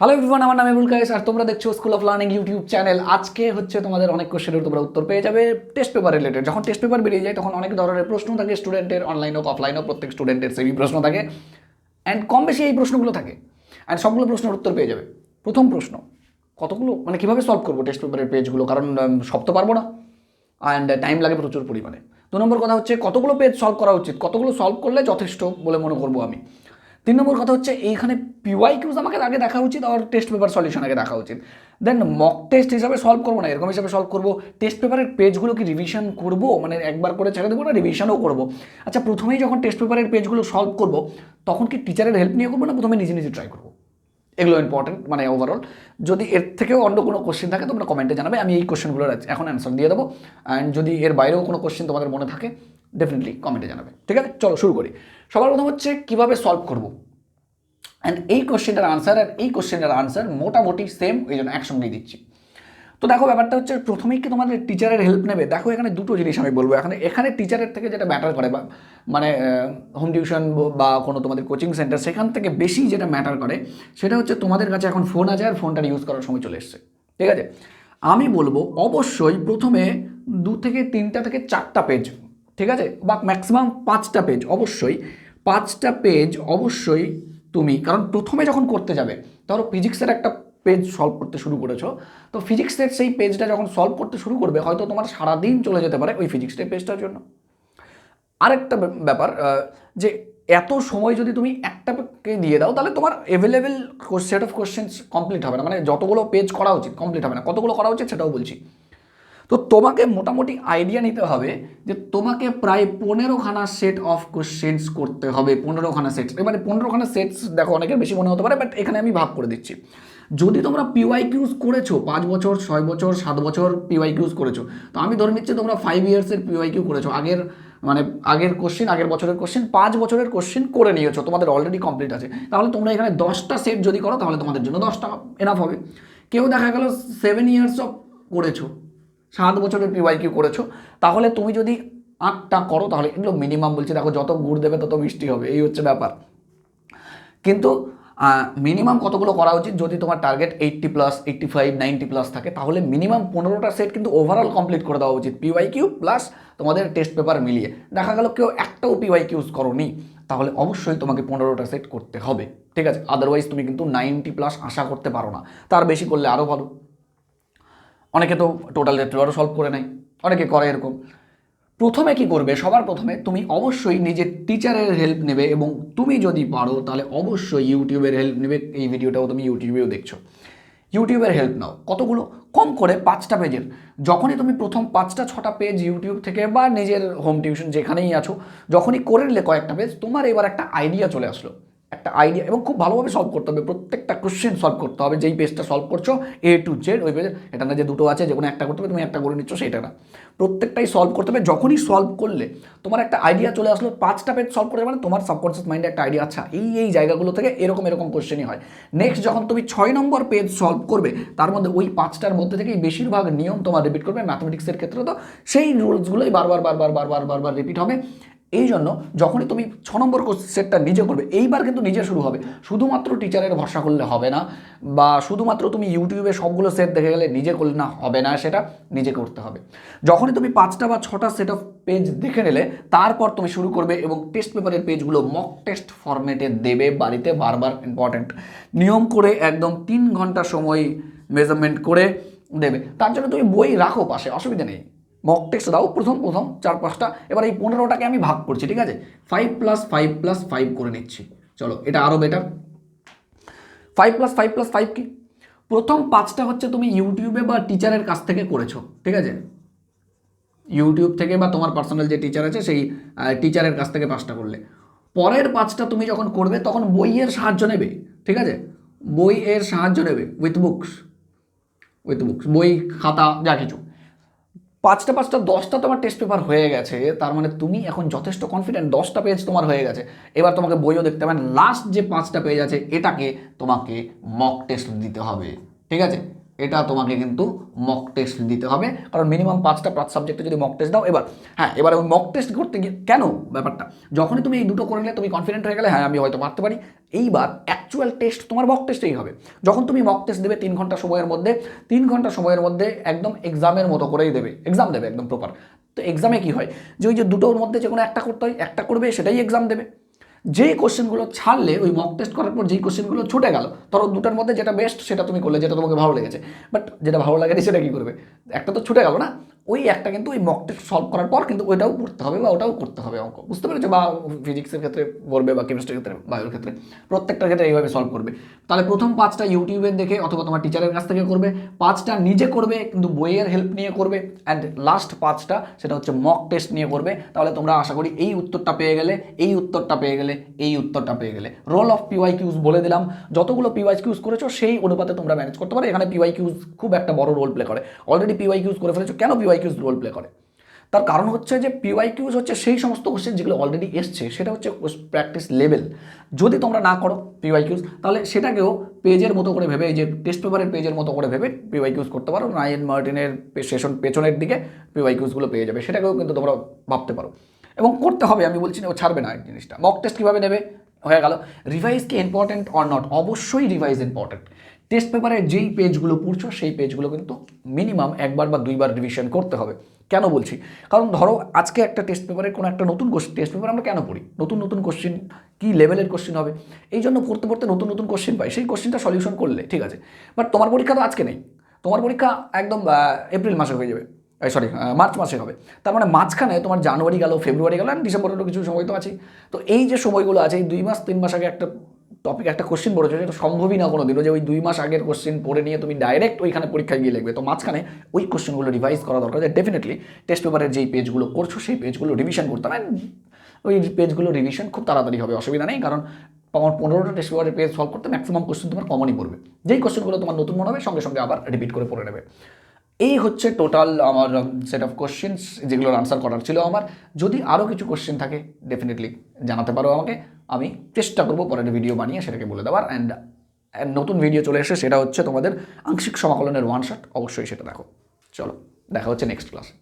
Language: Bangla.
হ্যালো এভরিওয়ান আমার নাম এবুল কায়েস আর তোমরা দেখছ school of learning YouTube channel আজকে হচ্ছে তোমাদের অনেক কোশ্চেনের তোমরা উত্তর পেয়ে যাবে টেস্ট পেপার রিলেটেড যখন টেস্ট পেপার বেরিয়ে যায়, তখন অনেক ধরনের প্রশ্ন থাকে স্টুডেন্টের অনলাইন হোক অফলাইন হোক, প্রত্যেক স্টুডেন্টের সেমি প্রশ্ন থাকে। অ্যান্ড কম বেশি এই প্রশ্নগুলো থাকে। অ্যান্ড সবগুলো প্রশ্নের উত্তর পেয়ে যাবে। প্রথম প্রশ্ন, কতগুলো মানে কীভাবে সলভ করব টেস্ট পেপারের পেজগুলো কারণ সব তো পারব না। অ্যান্ড টাইম লাগে প্রচুর পরিমাণে। দু নম্বর কথা হচ্ছে, কতগুলো পেজ সলভ করা উচিত? কতগুলো সলভ করলে যথেষ্ট বলে মনে করব আমি। তিন নম্বর কথা হচ্ছে, এইখানে পিওয়াই কিউজ আমাকে আগে দেখা উচিত আর টেস্ট পেপার সলিউশন আগে দেখা উচিত। দেন মক টেস্ট হিসাবে সলভ করব না, এরকম হিসাবে সলভ করব। টেস্ট পেপারের পেজগুলো কি রিভিশন করব? মানে একবার করে ছেড়ে দেবো না রিভিশনও করব? আচ্ছা প্রথমেই যখন টেস্ট পেপারের পেজগুলো সলভ করব, তখন কি টিচারের হেল্প নিয়ে করব না প্রথমে নিজে নিজে ট্রাই করব? এগুলো ইম্পর্টেন্ট মানে ওভারঅল যদি এর থেকেও অন্য কোনো কোশ্চেন থাকে, তোমরা কমেন্টে জানাবে, আমি এই কোশ্চেনগুলোর এখন অ্যান্সার দিয়ে দেবো। অ্যান্ড যদি এর বাইরেও কোনো কোশ্চেন তোমাদের মনে থাকে ডেফিনেটলি কমেন্টে জানাবে। ঠিক আছে? চলো, শুরু করি। সবার প্রথম হচ্ছে, কীভাবে সলভ করব? অ্যান্ড এই কোশ্চেনটার আনসার আর এই কোশ্চেনটার আনসার মোটামুটি সেম ওই জন্য একসঙ্গেই দিচ্ছি। তো দেখো, ব্যাপারটা হচ্ছে, প্রথমেই কি তোমাদের টিচারের হেল্প নেবে? দেখো, এখানে দুটো জিনিস আমি বলব। এখানে এখানে টিচারের থেকে যেটা ম্যাটার করে বা মানে হোম টিউশন বা কোনো তোমাদের কোচিং সেন্টার সেখান থেকে বেশি যেটা ম্যাটার করে, সেটা হচ্ছে তোমাদের কাছে এখন ফোন আছে আর ফোনটার ইউজ করার সময় চলে এসছে। ঠিক আছে? আমি বলব, অবশ্যই প্রথমে দু থেকে তিনটা থেকে চারটা পেজ ঠিক আছে? বা ম্যাক্সিমাম পাঁচটা পেজ অবশ্যই। পাঁচটা পেজ অবশ্যই তুমি, কারণ প্রথমে যখন করতে যাবে, ধরো ফিজিক্সের একটা পেজ সলভ করতে শুরু করেছ, তো ফিজিক্সের সেই পেজটা যখন সলভ করতে শুরু করবে, হয়তো তোমার সারাদিন চলে যেতে পারে ওই ফিজিক্সের পেজটার জন্য। আরেকটা ব্যাপ- ব্যাপার যে এত সময় যদি তুমি একটাকে দিয়ে দাও, তাহলে তোমার available set of questions complete হবে না। মানে যতগুলো পেজ করা উচিত কমপ্লিট হবে না। কতগুলো করা উচিত সেটাও বলছি। তো তোমাকে মোটামুটি আইডিয়া নিতে হবে যে তোমাকে প্রায় পনেরোখানা সেট অফ কোশ্চেন্স করতে হবে, পনেরোখানা সেটস মানে পনেরোখানা সেটস দেখো অনেকের বেশি মনে হতে পারে বাট এখানে আমি ভাগ করে দিচ্ছি। যদি তোমরা পিওয়াই কিউজ করেছ, পাঁচ বছর, ছয় বছর, সাত বছর পিওয়াই কিউজ করেছ, তো আমি ধরে নিচ্ছি তোমরা ফাইভ ইয়ার্সের পিওয়াই কিউ করেছ। আগের মানে আগের কোশ্চেন আগের বছরের কোশ্চেন পাঁচ বছরের কোশ্চেন করে নিয়েছো। তোমাদের অলরেডি কমপ্লিট আছে। তাহলে তোমরা এখানে দশটা সেট যদি করো, তাহলে তোমাদের জন্য দশটা এনাফ হবে। কেউ দেখা গেল সেভেন ইয়ার্স অফ করেছ। সাত বছরের পিওয়াই কিউ করেছ, তাহলে তুমি যদি আটটা করো, তাহলে এগুলো মিনিমাম বলছি, দেখো যত গুড় দেবে তত মিষ্টি হবে, এই হচ্ছে ব্যাপার। কিন্তু মিনিমাম কতগুলো করা উচিত? যদি তোমার target eighty plus eighty five ninety plus থাকে, তাহলে মিনিমাম পনেরোটা সেট কিন্তু ওভারঅল কমপ্লিট করে দেওয়া উচিত। পিওয়াই কিউ প্লাস তোমাদের টেস্ট পেপার মিলিয়ে। দেখা গেল কেউ একটাও পিওয়াই কিউজ করোনি, তাহলে অবশ্যই তোমাকে পনেরোটা সেট করতে হবে। ঠিক আছে? আদারওয়াইজ তুমি কিন্তু নাইনটি প্লাস আশা করতে পারো না। তার বেশি করলে আরও ভালো। অনেকে তো টোটাল রেট্রিভারও সলভ করে নেয়, অনেকে করে এরকম। প্রথমে কি করবে? সবার প্রথমে তুমি অবশ্যই নিজের টিচারের হেল্প নেবে এবং তুমি যদি পারো, তাহলে অবশ্যই ইউটিউবের হেল্প নেবে। এই ভিডিওটাও তুমি ইউটিউবেও দেখছ। ইউটিউবের হেল্প নাও। কতগুলো? কম করে পাঁচটা পেজের যখনই তুমি প্রথম পাঁচটা, ছটা পেজ ইউটিউব থেকে বা নিজের হোম টিউশন যেখানেই আছো, যখনই করে নিলে কয়েকটা পেজ তোমার এবার একটা আইডিয়া চলে আসলো। একটা আইডিয়া এবং খুব ভালোভাবে সলভ করতে হবে। প্রত্যেকটা কোশ্চেন সলভ করতে হবে। যেই পেজটা সলভ করছ এ টু জেড ওই পেজে এটা না যে দুটো আছে, যে কোনো একটা করতে হবে, তুমি একটা করে নিচ্ছ সেটা না। প্রত্যেকটাই সলভ করতে হবে। যখনই সলভ করলে তোমার একটা আইডিয়া চলে আসলো, পাঁচটা পেজ সলভ করে মানে তোমার সাবকনসিয়াস মাইন্ডে একটা আইডিয়া আচ্ছা এই এই জায়গাগুলো থেকে এরকম এরকম কোশ্চেনই হয়। নেক্সট যখন তুমি ছয় নম্বর পেজ সলভ করবে, তার মধ্যে ওই পাঁচটার মধ্যে থেকেই বেশিরভাগ নিয়ম তোমার রিপিট করবে। ম্যাথমেটিক্সের ক্ষেত্রে তো সেই রুলসগুলোই বারবার বারবার বারবার বারবার রিপিট হবে। এই জন্য যখনই তুমি ছ নম্বর সেটটা নিজে করবে, এইবার কিন্তু নিজে শুরু হবে। শুধুমাত্র টিচারের ভরসা করলে হবে না, বা শুধুমাত্র তুমি ইউটিউবে সবগুলো সেট দেখে গেলে নিজে করলে না হবে না, সেটা নিজে করতে হবে। যখনই তুমি পাঁচটা বা ছটা সেট অফ পেজ দেখে নিলে, তারপর তুমি শুরু করবে এবং টেস্ট পেপারের পেজগুলো মক টেস্ট ফরম্যাটে দেবে বাড়িতে বারবার ইম্পর্ট্যান্ট নিয়ম করে একদম তিন ঘণ্টা সময় মেজারমেন্ট করে দেবে। তার জন্য তুমি বই রাখো পাশে, অসুবিধা নেই। মক টেস্ট দাও, প্রথম প্রথম, চার, পাঁচটা, এবার এই পনেরোটাকে আমি ভাগ করছি, ঠিক আছে? Five plus five plus five করে নিচ্ছি। চলো, এটা আরও better five plus five plus five কি? প্রথম পাঁচটা হচ্ছে তুমি ইউটিউবে বা টিচারের কাছ থেকে করেছ, ঠিক আছে? ইউটিউব থেকে বা তোমার পার্সোনাল যে টিচার আছে, সেই টিচারের কাছ থেকে পাঁচটা করলে। পরের পাঁচটা তুমি যখন করবে, তখন বইয়ের সাহায্য নেবে, ঠিক আছে? বইয়ের সাহায্য নেবে উইথ বুকস উইথ বুকস বই, খাতা, যা কিছু। পাঁচটা পাঁচটা, দশটা তোমার টেস্ট পেপার হয়ে গেছে, তার মানে তুমি এখন যথেষ্ট কনফিডেন্ট দশটা পেজ তোমার হয়ে গেছে। এবার তোমাকে বইও দেখতে হবে লাস্ট যে পাঁচটা পেজ আছে, এটাকে তোমাকে মক টেস্ট দিতে হবে, ঠিক আছে? এটা তোমাকে কিন্তু মক টেস্ট দিতে হবে। কারণ মিনিমাম পাঁচটা পাঁচ সাবজেক্টে যদি মক টেস্ট দাও, এবার হ্যাঁ এবার ওই মক টেস্ট করতে গিয়ে কেন ব্যাপারটা? যখনই তুমি এই দুটো করে নিলে, তুমি কনফিডেন্ট হয়ে গেলে হ্যাঁ আমি হয়তো মারতে পারি। এইবার অ্যাকচুয়াল টেস্ট তোমার মক টেস্টেই হবে। যখন তুমি মক টেস্ট দেবে তিন ঘণ্টা সময়ের মধ্যে, তিন ঘণ্টা সময়ের মধ্যে একদম এক্সামের মতো করেই দেবে। এক্সাম দেবে একদম প্রপার তো এক্সামে কী হয়? যে ওই যে দুটোর মধ্যে যে কোনো একটা করতে হয়, একটা করবে, সেটাই এক্সাম দেবে। যেই কোশ্চেনগুলো ছাড়লে, ওই মক টেস্ট করার পর যেই কোশ্চেনগুলো ছুটে গেল, ধরো দুটার মধ্যে যেটা বেস্ট সেটা তুমি করলে, যেটা তোমাকে ভালো লেগেছে। বাট যেটা ভালো লাগেনি, সেটা কী করবে? একটা তো ছুটে গেল না? ওই একটা কিন্তু ওই মক টেস্ট সলভ করার পর কিন্তু ওইটাও পড়তে হবে বা ওটাও করতে হবে অঙ্ক। বুঝতে পেরেছ? বা ফিজিক্সের ক্ষেত্রে করবে বা কেমিস্ট্রির ক্ষেত্রে বায়োর ক্ষেত্রে। প্রত্যেকটার ক্ষেত্রে এইভাবে সলভ করবে। তাহলে প্রথম পাঁচটা ইউটিউবের দেখে অথবা তোমার টিচারের কাছ থেকে করবে। পাঁচটা নিজে করবে, কিন্তু বইয়ের হেল্প নিয়ে করবে। অ্যান্ড লাস্ট পাঁচটা সেটা হচ্ছে মক টেস্ট নিয়ে করবে। তাহলে তোমরা আশা করি এই উত্তরটা পেয়ে গেলে, এই উত্তরটা পেয়ে গেলে, এই উত্তরটা পেয়ে গেলে। রোল অফ পিওয়াই কিউজ বলে দিলাম। যতগুলো পিওয়াই কিউজ করেছ, সেই অনুপাতে তোমরা ম্যানেজ করতে পারো। এখানে পিওয়াই কিউজ খুব একটা বড় রোল প্লে করে। অলরেডি পিওয়াই কিউজ করে ফেলেছো। কেন পিওয়াই কিউজ রোল প্লে করে। তার কারণ হচ্ছে যে পিওয়াই কিউজ হচ্ছে সেই সমস্ত কোশ্চেন যেগুলো অলরেডি এসছে, সেটা হচ্ছে প্র্যাকটিস লেভেল যদি তোমরা না করো পিওয়াই কিউজ তাহলে সেটাকেও পেজের মতো করে ভেবে, এই যে টেস্ট পেপারের পেজের মতো করে ভেবে পিওয়াই কিউজ করতে পারো। নাইন মার্টিনের সেশন পেছনের দিকে পিওয়াই কিউজগুলো পেয়ে যাবে। সেটাকেও কিন্তু তোমরা ভাবতে পারো। এবং করতে হবে, আমি বলছি না, ও ছাড়বে না এই জিনিসটা। মক টেস্ট কীভাবে নেবে? হয়ে গেল। রিভাইজ কি ইম্পর্টেন্ট অর নট অবশ্যই রিভাইজ ইম্পর্টেন্ট টেস্ট পেপারে যেই পেজগুলো পড়ছো, সেই পেজগুলো কিন্তু মিনিমাম একবার বা দুইবার রিভিশন করতে হবে। কেন বলছি? কারণ ধরো আজকে একটা টেস্ট পেপারে কোনো একটা নতুন কোশ্চেন টেস্ট পেপার আমরা কেন পড়ি? নতুন নতুন কোশ্চেন কী লেভেলের কোশ্চেন হবে? এই জন্য পড়তে পড়তে নতুন নতুন কোশ্চেন পাই। সেই কোশ্চেনটা সলিউশন করলে, ঠিক আছে। বাট তোমার পরীক্ষা তো আজকে নেই। তোমার পরীক্ষা একদম এপ্রিল মাসে হয়ে যাবে। সরি মার্চ মাসে হবে। তার মানে মাঝখানে তোমার জানুয়ারি গেল ফেব্রুয়ারি গেল আর ডিসেম্বরেরও কিছু সময় তো আছে তো এই যে সময়গুলো আছে, এই দুই মাস, তিন মাস আগে একটা টপিক একটা কোশ্চেন পড়েছো সেটা সম্ভবই না কোনো দিনও যে ওই দুই মাস আগের কোশ্চেন পড়ে নিয়ে তুমি ডাইরেক্ট ওইখানে পরীক্ষায় গিয়ে লিখবে। তো মাঝখানে ওই কোশ্চেনগুলো রিভাইজ করা দরকার যে ডেফিনেটলি টেস্ট পেপারের যেই পেজগুলো করছ, সেই পেজগুলো রিভিশন করতে হবে। ওই পেজগুলো রিভিশন খুব তাড়াতাড়ি হবে, অসুবিধা নেই। কারণ আমার পনেরোটা টেস্ট পেপারের পেজ সলভ করতে ম্যাক্সিমাম কোশ্চেন তোমার কমনই পড়বে। যেই কোশ্চেনগুলো তোমার নতুন মনে হবে, সঙ্গে সঙ্গে আবার রিপিট করে পড়ে নেবে। এই হচ্ছে টোটাল আমার সেট অফ কোশ্চেন্স যেগুলোর আনসার করার ছিল আমার। যদি আরও কিছু কোশ্চেন থাকে ডেফিনেটলি জানাতে পারো আমাকে। আমি চেষ্টা করব পরের ভিডিও বানিয়ে সেটাকে বলে দেওয়ার। অ্যান্ড নতুন ভিডিও চলে এসে সেটা হচ্ছে তোমাদের আংশিক সমাকলনের ওয়ান শট অবশ্যই সেটা দেখো। চলো, দেখা হচ্ছে নেক্সট ক্লাসে